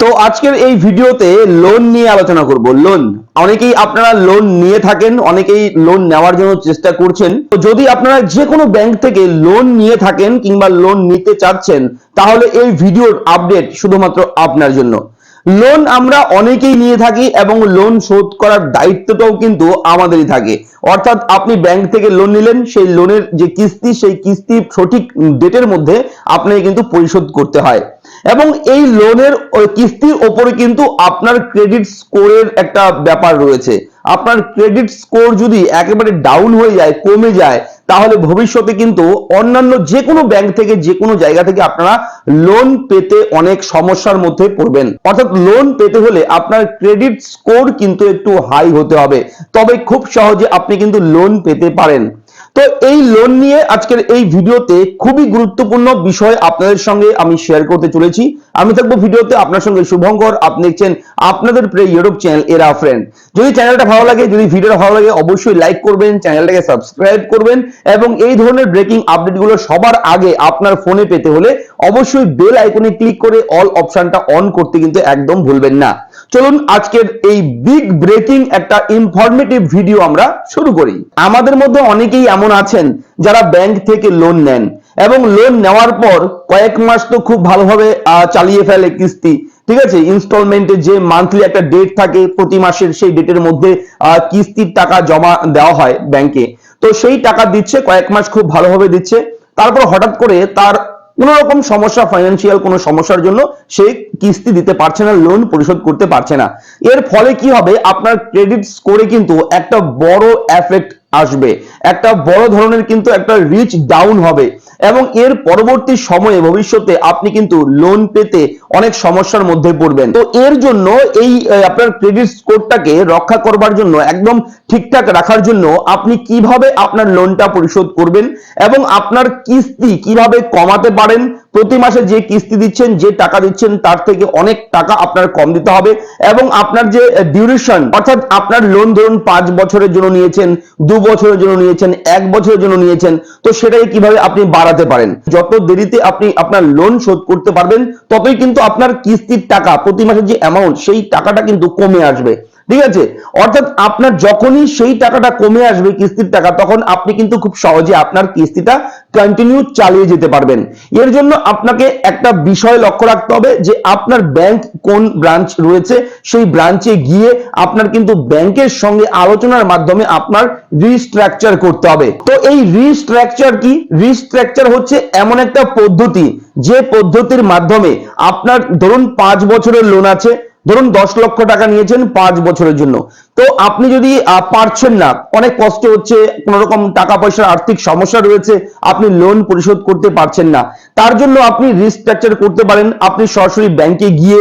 তো আজকের এই ভিডিওতে লোন নিয়ে আলোচনা করব। লোন অনেকেই আপনারা লোন নিয়ে থাকেন, অনেকেই লোন নেওয়ার জন্য চেষ্টা করছেন। তো যদি আপনারা যে কোনো ব্যাংক থেকে লোন নিয়ে থাকেন কিংবা লোন নিতে চাচ্ছেন, তাহলে এই ভিডিওর আপডেট শুধুমাত্র আপনার জন্য। লোন আমরা অনেকেই নিয়ে থাকি এবং লোন শোধ করার দায়িত্বটাও কিন্তু আমাদেরই থাকে। অর্থাৎ আপনি ব্যাংক থেকে লোন নিলেন, সেই লোনের যে কিস্তি, সেই কিস্তি সঠিক ডেটের মধ্যে আপনাকে কিন্তু পরিশোধ করতে হয়। এবং এই লোনের কিস্তির ওপরে কিন্তু আপনার ক্রেডিট স্কোরের একটা ব্যাপার রয়েছে। আপনার ক্রেডিট স্কোর যদি একেবারে ডাউন হয়ে যায়, কমে যায়, তাহলে ভবিষ্যতে কিন্তু অন্যান্য যে কোনো ব্যাংক থেকে যে কোনো জায়গা থেকে আপনারা লোন পেতে অনেক সমস্যার মধ্যে পড়বেন। অর্থাৎ লোন পেতে হলে আপনার ক্রেডিট স্কোর কিন্তু একটু হাই হতে হবে। তবে খুব সহজে আপনি কিন্তু লোন পেতে পারেন। তো এই লোন নিয়ে আজকের এই ভিডিওতে খুবই গুরুত্বপূর্ণ বিষয় আপনাদের সঙ্গে আমি শেয়ার করতে চলেছি। আমি থাকব ভিডিওতে আপনার সঙ্গে শুভঙ্কর। আপনি দেখছেন আপনাদের প্রিয় ইউটিউব চ্যানেল এরা ফ্রেন্ড যদি চ্যানেলটা ভালো লাগে, যদি ভিডিওটা ভালো লাগে, অবশ্যই লাইক করবেন চ্যানেলটাকে সাবস্ক্রাইব করবেন এবং এই ধরনের ব্রেকিং আপডেটগুলো সবার আগে আপনার ফোনে পেতে হলে অবশ্যই বেল আইকনে ক্লিক করে অল অপশনটা অন করতে কিন্তু একদম ভুলবেন না। চলুন আজকের এই বিগ ব্রেকিং একটা ইনফরমেটিভ ভিডিও আমরা শুরু করি। আমাদের মধ্যে অনেকেই এমন আছেন যারা ব্যাংক থেকে লোন নেন এবং লোন নেওয়ার পর কয়েক মাস তো খুব ভালোভাবে চালিয়ে ফেলে কিস্তি, ঠিক আছে? ইনস্টলমেন্টে যে মান্থলি একটা ডেট থাকে প্রতি মাসের সেই ডেটের মধ্যে কিস্তির টাকা জমা দেওয়া হয় ব্যাংকে তো সেই টাকা দিচ্ছে, কয়েক মাস খুব ভালোভাবে দিচ্ছে। তারপর হঠাৎ করে তার কোনো রকম সমস্যা ফাইন্যান্সিয়াল কোনো সমস্যার জন্য সে কিস্তি দিতে পারছে না লোন পরিশোধ করতে পারছে না। এর ফলে কি হবে? আপনার ক্রেডিট স্কোরে কিন্তু একটা বড় এফেক্ট আসবে। একটা বড় ধরনের কিন্তু একটা রিচ ডাউন হবে। এবং এর পরবর্তী সময়ে, ভবিষ্যতে আপনি কিন্তু লোন পেতে অনেক সমস্যার মধ্যে পড়বেন। তো এর জন্য এই আপনার ক্রেডিট স্কোরটাকে রক্ষা করবার জন্য, একদম ঠিকঠাক রাখার জন্য আপনি কীভাবে আপনার লোনটা পরিশোধ করবেন এবং আপনার কিস্তি কীভাবে কমাতে পারেন? প্রতি মাসে যে কিস্তি দিচ্ছেন, যে টাকা দিচ্ছেন, তার থেকে অনেক টাকা আপনার কম দিতে হবে এবং আপনার যে ডিউরেশন অর্থাৎ আপনার লোন ধরুন পাঁচ বছরের জন্য নিয়েছেন, দু বছরের জন্য নিয়েছেন, এক বছরের জন্য নিয়েছেন, তো সেটাই কীভাবে আপনি বাড়াতে পারেন? যত দেরিতে আপনি আপনার লোন শোধ করতে পারবেন, ততই কিন্তু আপনার কিস্তির টাকা প্রতি মাসের যে অ্যামাউন্ট সেই টাকাটা কিন্তু কমে আসবে। ঠিক আছে? অর্থাৎ আপনার যখনই সেই টাকাটা কমে আসবে কিস্তির টাকা, তখন আপনি কিন্তু খুব সহজে আপনার কিস্তিটা কন্টিনিউ চালিয়ে যেতে পারবেন। এর জন্য আপনাকে একটা বিষয় লক্ষ্য রাখতে হবে যে আপনার ব্যাংক কোন ব্রাঞ্চ রয়েছে, সেই ব্রাঞ্চে গিয়ে আপনার কিন্তু ব্যাংকের সঙ্গে আলোচনার মাধ্যমে আপনার রিস্ট্রাকচার করতে হবে। তো এই রিস্ট্রাকচার কি? রিস্ট্রাকচার হচ্ছে এমন একটা পদ্ধতি যে পদ্ধতির মাধ্যমে আপনার ধরুন পাঁচ বছরের লোন আছে, ধরুন দশ লক্ষ টাকা নিয়েছেন পাঁচ বছরের জন্য। তো আপনি যদি পারছেন না, অনেক কষ্ট হচ্ছে, কোন রকম টাকা পয়সার আর্থিক সমস্যা রয়েছে, আপনি লোন পরিশোধ করতে পারছেন না। তার জন্য আপনি রিস্ট্রাকচার করতে পারেন, আপনি সরাসরি ব্যাংকে গিয়ে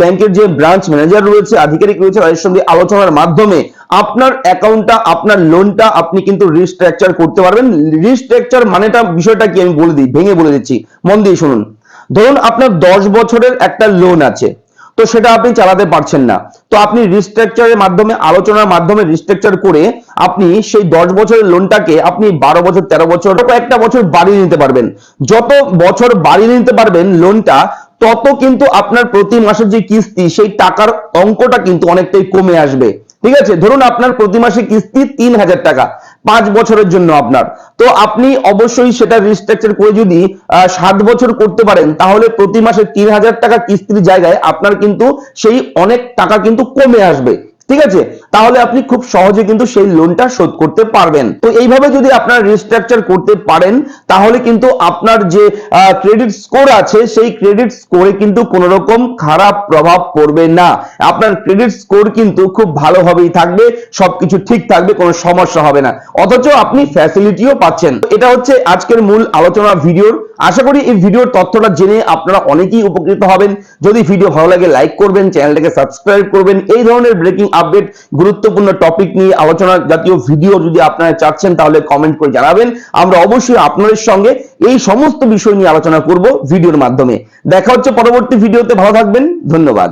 ব্যাংকের যে ব্রাঞ্চ ম্যানেজার রয়েছে, আধিকারিক রয়েছে, তাদের সঙ্গে আলোচনার মাধ্যমে আপনার অ্যাকাউন্টটা আপনার লোনটা আপনি কিন্তু রিস্ট্রাকচার করতে পারবেন। রিস্ট্রাকচার মানেটা, বিষয়টা কি আমি বলে দিই, ভেঙে বলে দিচ্ছি। মন দিয়ে শুনুন। ধরুন আপনার দশ বছরের একটা লোন আছে, তো সেটা আপনি চালাতে পারছেন না। তো আপনি রিস্ট্রাকচারের মাধ্যমে, আলোচনার মাধ্যমে রিস্ট্রাকচার করে আপনি সেই দশ বছরের লোনটাকে আপনি বারো বছর, তেরো বছর কয়েকটা বছর বাড়িয়ে নিতে পারবেন। যত বছর বাড়িয়ে নিতে পারবেন লোনটা তত কিন্তু আপনার প্রতি মাসের যে কিস্তি, সেই টাকার অঙ্কটা কিন্তু অনেকটাই কমে আসবে। ঠিক আছে? ধরুন আপনার প্রতি মাসে কিস্তি তিন হাজার টাকা, পাঁচ বছরের জন্য আপনার। তো আপনি অবশ্যই সেটা রিস্ট্রাকচার করে যদি সাত বছর করতে পারেন, তাহলে প্রতি মাসে তিন হাজার টাকা কিস্তির জায়গায় আপনার কিন্তু সেই অনেক টাকা কিন্তু কমে আসবে। ঠিক আছে? তাহলে আপনি খুব সহজে কিন্তু সেই লোনটা শোধ করতে পারবেন। তো এইভাবে যদি আপনার রিস্ট্রাকচার করতে পারেন, তাহলে কিন্তু আপনার যে ক্রেডিট স্কোর আছে, সেই ক্রেডিট স্কোরে কিন্তু কোনো রকম খারাপ প্রভাব পড়বে না। আপনার ক্রেডিট স্কোর কিন্তু খুব ভালোভাবেই থাকবে, সবকিছু ঠিক থাকবে, কোনো সমস্যা হবে না। অথচ আপনি ফ্যাসিলিটিও পাচ্ছেন। এটা হচ্ছে আজকের মূল আলোচনা ভিডিওর। আশা করি এই ভিডিওর তথ্যটা জেনে আপনারা অনেকেই উপকৃত হবেন। যদি ভিডিও ভালো লাগে লাইক করবেন, চ্যানেলটাকে সাবস্ক্রাইব করবেন। এই ধরনের ব্রেকিং আপডেট গুরুত্বপূর্ণ টপিক নিয়ে আলোচনা জাতীয় ভিডিও যদি আপনারা চাচ্ছেন, তাহলে কমেন্ট করে জানাবেন। আমরা অবশ্যই আপনাদের সঙ্গে এই সমস্ত বিষয় নিয়ে আলোচনা করব ভিডিওর মাধ্যমে। দেখা হচ্ছে পরবর্তী ভিডিওতে ভালো থাকবেন। ধন্যবাদ।